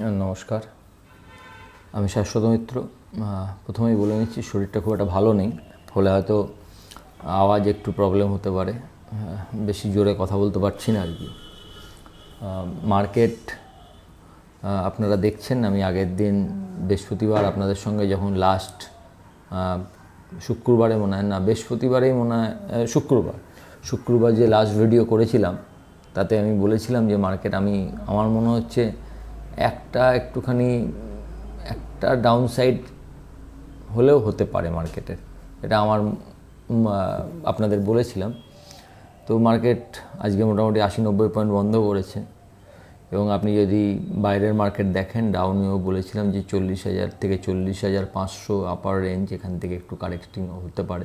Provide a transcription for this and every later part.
নমস্কার। আমি শাশ্বত মিত্র। প্রথমেই বলে নিচ্ছি, শরীরটা খুব একটা ভালো নেই। ফলে হয়তো আওয়াজ একটু প্রবলেম হতে পারে। বেশি জোরে কথা বলতে পারছি না আর কি মার্কেট আপনারা দেখছেন, আমি আগের দিন বৃহস্পতিবার আপনাদের সঙ্গে যখন লাস্ট শুক্রবারে মনে হয়, না, বৃহস্পতিবারেই মনে হয় শুক্রবার। শুক্রবার যে লাস্ট ভিডিও করেছিলাম, তাতে আমি বলেছিলাম যে মার্কেট আমি, আমার মনে হচ্ছে একটা একটুখানি, একটা ডাউন সাইড হলেও হতে পারে মার্কেটের এটা আমার আপনাদের বলেছিলাম। তো মার্কেট আজকে মোটামুটি আশি নব্বই পয়েন্ট বন্ধ করেছে। এবং আপনি যদি বাইরের মার্কেট দেখেন ডাউনেও বলেছিলাম যে চল্লিশ হাজার থেকে চল্লিশ হাজার পাঁচশো আপার রেঞ্জ এখান থেকে একটু কারেক্টিং হতে পারে।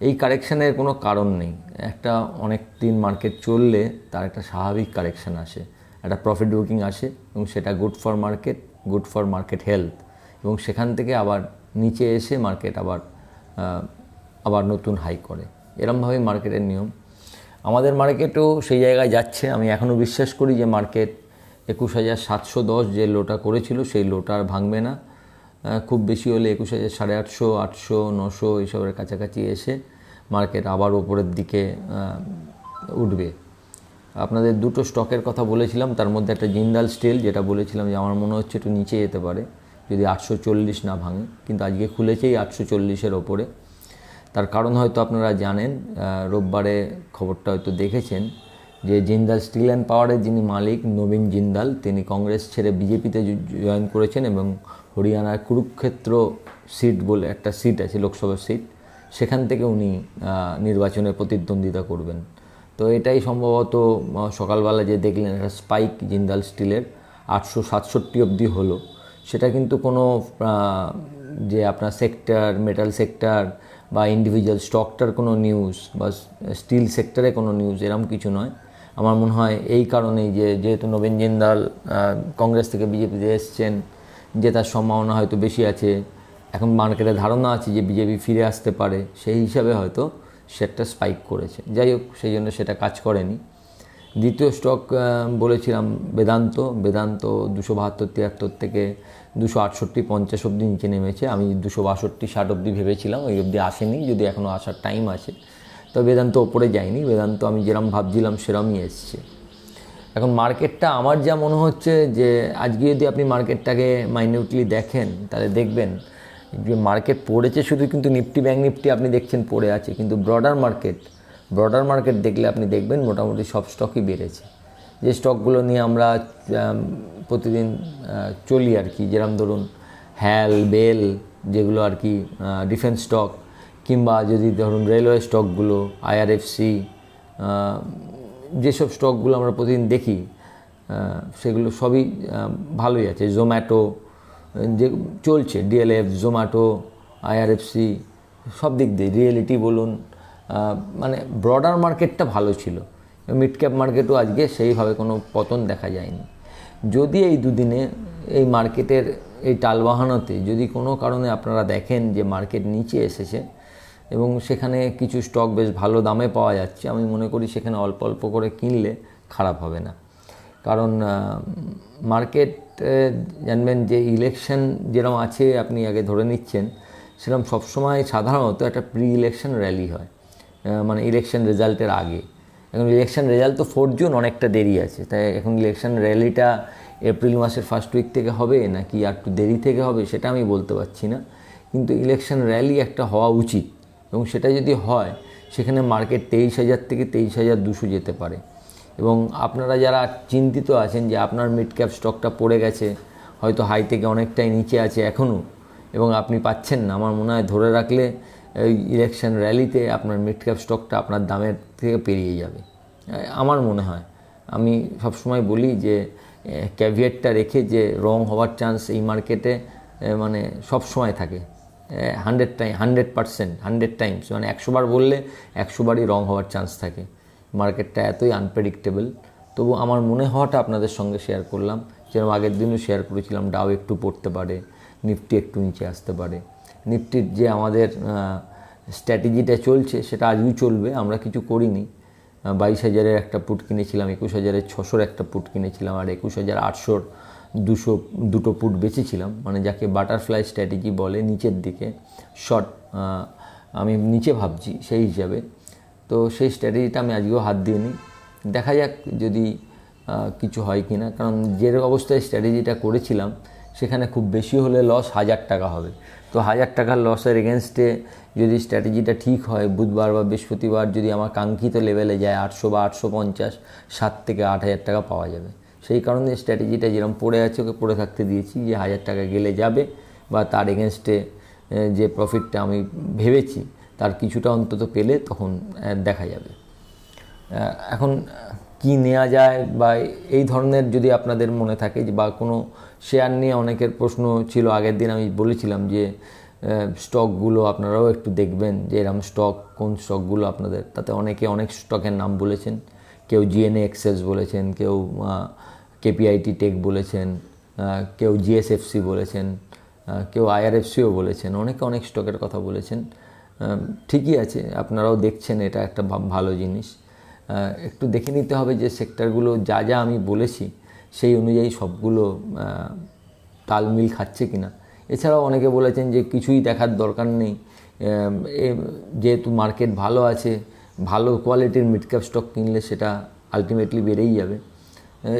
এই কারেকশানের কোনো কারণ নেই। একটা অনেক দিন মার্কেট চললে তার একটা স্বাভাবিক কারেকশান আসে। একটা প্রফিট বুকিং আসে এবং সেটা good for market good for market health এবং সেখান থেকে আবার নিচে এসে মার্কেট আবার আবার নতুন হাই করে। এরমভাবেই মার্কেটের নিয়ম। আমাদের মার্কেটও সেই জায়গায় যাচ্ছে। আমি এখনও বিশ্বাস করি যে মার্কেট একুশ হাজার সাতশো দশ যে লোটা করেছিল সেই লোটা আর ভাঙবে না। খুব বেশি হলে একুশ হাজার সাড়ে আটশো আটশো, নশো এইসবের কাছাকাছি এসে মার্কেট আবার ওপরের দিকে উঠবে। আপনাদের দুটো স্টকের কথা বলেছিলাম, তার মধ্যে একটা জিন্দাল স্টিল যেটা বলেছিলাম যে আমার মনে হচ্ছে একটু নিচে যেতে পারে, যদি আটশো চল্লিশ না ভাঙে, কিন্তু আজকে খুলেছেই আটশো চল্লিশের ওপরে। তার কারণ হয়তো আপনারা জানেন রোববারে খবরটা হয়তো দেখেছেন যে জিন্দাল স্টিল অ্যান্ড পাওয়ারের যিনি মালিক নবীন জিন্দাল, তিনি কংগ্রেস ছেড়ে বিজেপিতে জয়েন করেছেন এবং হরিয়ানার কুরুক্ষেত্র সিট বলে একটা সিট আছে লোকসভার সিট, সেখান থেকে উনি নির্বাচনে প্রতিদ্বন্দ্বিতা করবেন। তো এটাই সম্ভবত সকালবেলা যে দেখলেন একটা স্পাইক জিন্দাল স্টিলের আটশো সাতষট্টি অবধি হলো। সেটা কিন্তু কোনো যে আপনার সেক্টর মেটাল সেক্টর বা ইন্ডিভিজুয়াল স্টকটার কোনো নিউজ বা স্টিল সেক্টরে কোনো নিউজ এরম কিছু নয়। আমার মনে হয় এই কারণেই যে, যেহেতু নবীন জিন্দাল কংগ্রেস থেকে বিজেপিতে এসছেন জেতার সম্ভাবনা হয়তো বেশি আছে। এখন মার্কেটে ধারণা আছে যে বিজেপি ফিরে আসতে পারে। সেই হিসাবে হয়তো সেটা স্পাইক করেছে। যাই হোক, সেই জন্য সেটা কাজ করেনি। দ্বিতীয় স্টক বলেছিলাম বেদান্ত। বেদান্ত দুশো বাহাত্তর, তিয়াত্তর থেকে দুশো আটষট্টি, পঞ্চাশ অবধি নিচে নেমেছে। আমি দুশো বাষট্টি, ষাট অবধি ভেবেছিলাম ওই অবধি আসেনি, যদি এখনও আসার টাইম আছে। তো বেদান্ত ওপরে যায়নি। বেদান্ত আমি যেরম ভাবছিলাম, সেরমই এসছে। এখন মার্কেটটা আমার যা মনে হচ্ছে যে, আজকে যদি আপনি মার্কেটটাকে মাইনিউটলি দেখেন, তাহলে দেখবেন যে মার্কেট পড়েছে শুধু কিন্তু নিফটি ব্যাঙ্ক নিফটি আপনি দেখছেন পড়ে আছে, কিন্তু ব্রডার মার্কেট ব্রডার মার্কেট দেখলে আপনি দেখবেন মোটামুটি সব স্টকই বেড়েছে। যে স্টকগুলো নিয়ে আমরা প্রতিদিন চলি আর কি যেরকম ধরুন হ্যাল বেল যেগুলো আর কি ডিফেন্স স্টক কিংবা যদি ধরুন রেলওয়ে স্টকগুলো আইআরএফসি যেসব স্টকগুলো আমরা প্রতিদিন দেখি সেগুলো সবই ভালোই আছে। জোম্যাটো যে চলছে ডিএলএফ জোম্যাটো আইআরএফসি সব দিক দিয়ে রিয়েলিটি বলুন মানে ব্রডার মার্কেটটা ভালো ছিল। মিড ক্যাপ মার্কেটও আজকে সেইভাবে কোনো পতন দেখা যায়নি। যদি এই দুদিনে এই মার্কেটের এই টালবাহানাতে যদি কোনো কারণে আপনারা দেখেন যে মার্কেট নিচে এসেছে এবং সেখানে কিছু স্টক বেশ ভালো দামে পাওয়া যাচ্ছে, আমি মনে করি সেখানে অল্প অল্প করে কিনলে খারাপ হবে না। কারণ মার্কেট জানবেন যে ইলেকশন যেরকম আছে, আপনি আগে ধরে নিচ্ছেন সেরকম সবসময় সাধারণত একটা প্রি ইলেকশন র্যালি হয় মানে ইলেকশন রেজাল্টের আগে। এখন ইলেকশন রেজাল্ট তো ফোর জুন অনেকটা দেরি আছে, তাই এখন ইলেকশন র্যালিটা এপ্রিল মাসের ফার্স্ট উইক থেকে হবে, নাকি আর একটু দেরি থেকে হবে, সেটা আমি বলতে পারছি না। কিন্তু ইলেকশন র্যালি একটা হওয়া উচিত, এবং সেটা যদি হয়, সেখানে মার্কেট তেইশ হাজার থেকে তেইশ হাজার দুশো যেতে পারে। এবং আপনারা যারা চিন্তিত আছেন যে আপনার মিড ক্যাপ স্টকটা পড়ে গেছে, হয়তো হাই থেকে অনেকটাই নিচে আছে এখনও এবং আপনি পাচ্ছেন না, আমার মনে হয় ধরে রাখলে ইলেকশন র্যালিতে আপনার মিড ক্যাপ স্টকটা আপনার দামের থেকে পেরিয়ে যাবে। আমার মনে হয়। আমি সবসময় বলি যে ক্যাভিয়েটটা রেখে যে রং হওয়ার চান্স এই মার্কেটে মানে সব সময় থাকে hundred time hundred percent hundred times মানে একশো বার বললে একশো বারই রং হওয়ার চান্স থাকে। মার্কেটটা এতই আনপ্রেডিক্টেবল তবু আমার মনে হওয়াটা আপনাদের সঙ্গে শেয়ার করলাম যেরকম আগের দিনও শেয়ার করেছিলাম ডাও একটু পড়তে পারে নিফটি একটু নিচে আসতে পারে। নিফটির যে আমাদের স্ট্র্যাটেজিটা চলছে, সেটা আজও চলবে, আমরা কিছু করিনি। বাইশ হাজারের একটা পুট কিনেছিলাম, একুশ হাজারের ছশোর একটা পুট কিনেছিলাম, আর একুশ হাজার আটশোর দুশো, দুটো পুট বেঁচেছিলাম। মানে যাকে বাটারফ্লাই স্ট্র্যাটেজি বলে, নিচের দিকে। শর্ট আমি নিচে ভাবছি সেই হিসাবে। তো সেই স্ট্র্যাটেজিটা আমি আজকেও হাত দিয়ে দিইনি দেখা যাক যদি কিছু হয় কি না কারণ যে অবস্থায় স্ট্র্যাটেজিটা করেছিলাম, সেখানে খুব বেশি হলে লস হাজার টাকা হবে। তো হাজার টাকার লসের এগেনস্টে যদি স্ট্র্যাটেজিটা ঠিক হয়, বুধবার বা বৃহস্পতিবার যদি আমার কাঙ্ক্ষিত লেভেলে যায় আটশো বা আটশো পঞ্চাশ, সাত থেকে আট হাজার টাকা পাওয়া যাবে। সেই কারণে স্ট্র্যাটেজিটা যেরকম পড়ে আছে, ওকে পড়ে থাকতে দিয়েছি যে হাজার টাকা গেলে যাবে বা তার এগেনস্টে যে প্রফিটটা আমি ভেবেছি। তার কিছুটা অন্তত পেলে তখন দেখা যাবে। এখন কি নেওয়া যায় বা এই ধরনের যদি আপনাদের মনে থাকে বা কোনো শেয়ার নিয়ে অনেকের প্রশ্ন ছিল আগের দিন, আমি বলেছিলাম যে স্টকগুলো আপনারাও একটু দেখবেন যে এরকম স্টক কোন স্টকগুলো আপনাদের, তাতে অনেকে অনেক স্টকের নাম বলেছেন। কেউ জিএনএ এক্সেস বলেছেন, কেউ কেপিআইটি টেক বলেছেন কেউ জিএসএফসি বলেছেন কেউ আইআরএফসিও বলেছেন, অনেকে অনেক স্টকের কথা বলেছেন। ঠিকই আছে, আপনারাও দেখছেন এটা একটা ভালো জিনিস। একটু দেখে নিতে হবে যে সেক্টরগুলো যা যা আমি বলেছি, সেই অনুযায়ী সবগুলো তালমিল খাচ্ছে কিনা। এছাড়াও অনেকে বলেছেন যে কিছুই দেখার দরকার নেই। যেহেতু মার্কেট ভালো আছে, ভালো কোয়ালিটির মিড ক্যাপ স্টক কিনলে সেটা আলটিমেটলি বেড়েই যাবে।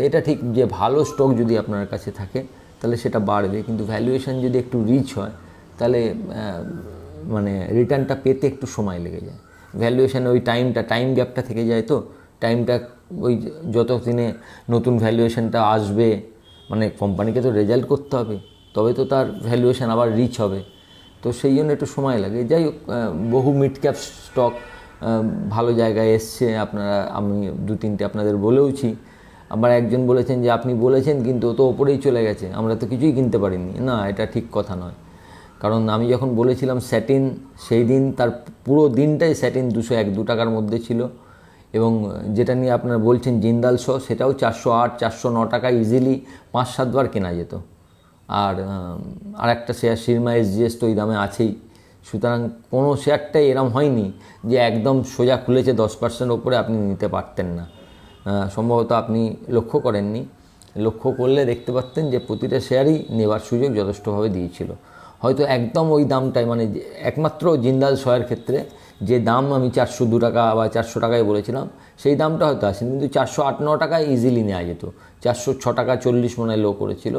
এটা ঠিক যে ভালো স্টক যদি আপনার কাছে থাকে, তাহলে সেটা বাড়বে। কিন্তু ভ্যালুয়েশন যদি একটু রিচ হয়, তাহলে মানে রিটার্নটা পেতে একটু সময় লেগে যায়। ভ্যালুয়েশন ওই টাইমটা টাইম গ্যাপটা থেকে যায় তো টাইমটা ওই যত দিনে নতুন ভ্যালুয়েশানটা আসবে মানে কোম্পানিকে তো রেজাল্ট করতে হবে, তবে তো তার ভ্যালুয়েশান আবার রিচ হবে। তো সেই জন্য একটু সময় লাগে। যাই হোক বহু মিড ক্যাপ স্টক ভালো জায়গায় এসছে। আপনারা, আমি দু তিনটে আপনাদের বলেওছি। আবার একজন বলেছেন যে, আপনি বলেছেন, কিন্তু ও তো ওপরেই চলে গেছে। আমরা তো কিছুই কিনতে পারিনি। না, এটা ঠিক কথা নয়। কারণ আমি যখন বলেছিলাম স্যাটিন সেই দিন তার পুরো দিনটাই স্যাটিন দুশো এক, দু টাকার মধ্যে ছিল। এবং যেটা নিয়ে আপনারা বলছেন জিন্দাল শো, সেটাও চারশো আট, চারশো ন টাকা ইজিলি পাঁচ সাতবার কেনা যেত। আর আর একটা শেয়ার শিরমা এসজিএস তো ওই দামে আছেই। সুতরাং কোনো শেয়ারটাই এরম হয়নি যে একদম সোজা খুলেছে দশ পার্সেন্ট ওপরে আপনি নিতে পারতেন না। সম্ভবত আপনি লক্ষ্য করেননি। লক্ষ্য করলে দেখতে পারতেন যে প্রতিটা শেয়ারই নেবার সুযোগ যথেষ্টভাবে দিয়েছিল। হয়তো একদম ওই দামটাই মানে একমাত্র জিন্দাল শয়ের ক্ষেত্রে যে দাম আমি চারশো দু টাকা বা চারশো টাকায় বলেছিলাম, সেই দামটা হয়তো আসেনি। কিন্তু চারশো আট ন টাকায় ইজিলি নেওয়া যেত। চারশো ছ টাকা চল্লিশ মনে লো করেছিল।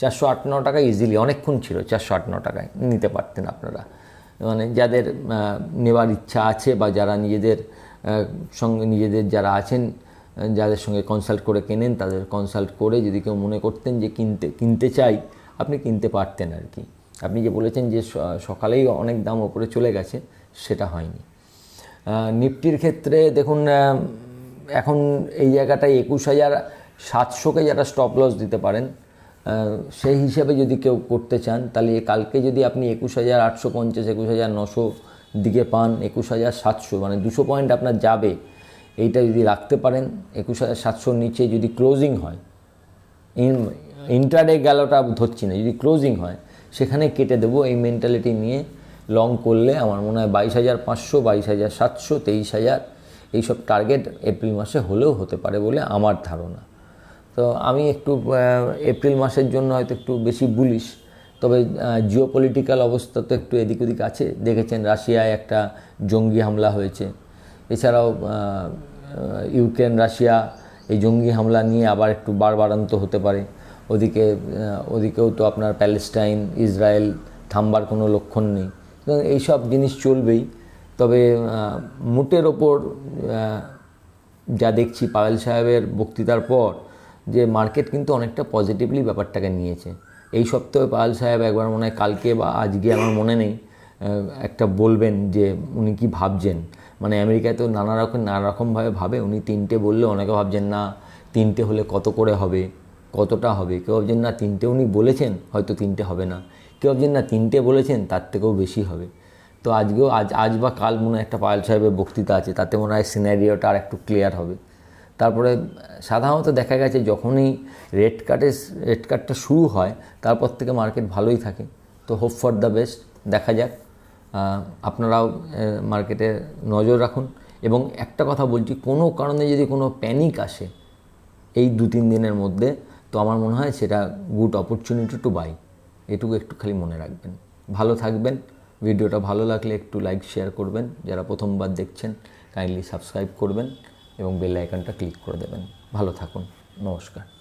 চারশো আট ন টাকায় ইজিলি অনেকক্ষণ ছিল চারশো আট ন টাকায়। নিতে পারতেন আপনারা। মানে যাদের নেওয়ার ইচ্ছা আছে বা যারা নিজেদের সঙ্গে নিজেদের যারা আছেন, যাদের সঙ্গে কনসাল্ট করে কেনেন, তাদের কনসাল্ট করে যদি কেউ মনে করতেন যে কিনতে কিনতে চাই, আপনি কিনতে পারতেন আর কি। আপনি যে বলেছেন যে সকালেই অনেক দাম ওপরে চলে গেছে, সেটা হয়নি। নিফটির ক্ষেত্রে দেখুন এখন এই জায়গাটায় একুশ হাজার সাতশোকে যারা স্টপ লস দিতে পারেন সেই হিসাবে যদি কেউ করতে চান, তাহলে কালকে যদি আপনি একুশ হাজার আটশো পঞ্চাশ, একুশ হাজার নশো দিকে পান, একুশ হাজার সাতশো মানে দুশো পয়েন্ট আপনার যাবে, এইটা যদি রাখতে পারেন, একুশ হাজার সাতশোর নিচে যদি ক্লোজিং হয় ইন্টারডে গেলোটা ধরছি না, যদি ক্লোজিং হয় সেখানে কেটে দেবো এই মেন্টালিটি নিয়ে। লং করলে আমার মনে হয় বাইশ হাজার পাঁচশো, বাইশ হাজার সাতশো, তেইশ হাজার এইসব টার্গেট এপ্রিল মাসে হলেও হতে পারে বলে আমার ধারণা। তো আমি একটু এপ্রিল মাসের জন্য হয়তো একটু বেশি বুলিশ তবে জিও পলিটিক্যাল অবস্থা তো একটু এদিক ওদিক আছে। দেখেছেন রাশিয়ায় একটা জঙ্গি হামলা হয়েছে। এছাড়াও ইউক্রেন, রাশিয়া, এই জঙ্গি হামলা নিয়ে আবার একটু বাড়বাড়ান্ত হতে পারে। ওদিকে ওদিকেও তো আপনার প্যালেস্টাইন, ইসরায়েল থামবার কোনো লক্ষণ নেই। এইসব জিনিস চলবেই। তবে মুটের ওপর যা দেখছি পায়েল সাহেবের বক্তৃতার পর, যে মার্কেট কিন্তু অনেকটা পজিটিভলি ব্যাপারটাকে নিয়েছে। এই সপ্তাহে পায়েল সাহেব একবার মনে হয় কালকে বা আজকে আমার মনে নেই একটা বলবেন যে উনি কি ভাবছেন। মানে আমেরিকায় তো নানা রকম, নানা রকমভাবে ভাবে। উনি তিনটে বললে অনেকে ভাবছেন, না, তিনটে হলে কত করে হবে? কতটা হবে? কেউ ভাবছেন, না, তিনটে উনি বলেছেন, হয়তো তিনটে হবে না। কেউ ভাবছেন, না, তিনটে বলেছেন, তার থেকেও বেশি হবে। তো আজকেও, আজ আজ বা কাল মনে হয় একটা পায়েল সাহেবের বক্তৃতা আছে, তাতে মনে হয় সিনারিওটা আর একটু ক্লিয়ার হবে। তারপরে, সাধারণত দেখা গেছে, যখনই রেড কার্ডে রেড কার্ডটা শুরু হয়, তারপর থেকে মার্কেট ভালোই থাকে। তো হোপ ফর দ্য বেস্ট দেখা যাক। আপনারাও মার্কেটে নজর রাখুন। এবং একটা কথা বলছি, কোনো কারণে যদি কোনো প্যানিক আসে, এই দু তিন দিনের মধ্যে তো আমার মনে হয় সেটা গুড অপরচুনিটি টু বাই এটুকু একটু খালি মনে রাখবেন। ভালো থাকবেন। ভিডিওটা ভালো লাগলে একটু লাইক শেয়ার করবেন। যারা প্রথমবার দেখছেন কাইন্ডলি সাবস্ক্রাইব করবেন এবং বেল আইকনটা ক্লিক করে দেবেন। ভালো থাকুন। নমস্কার।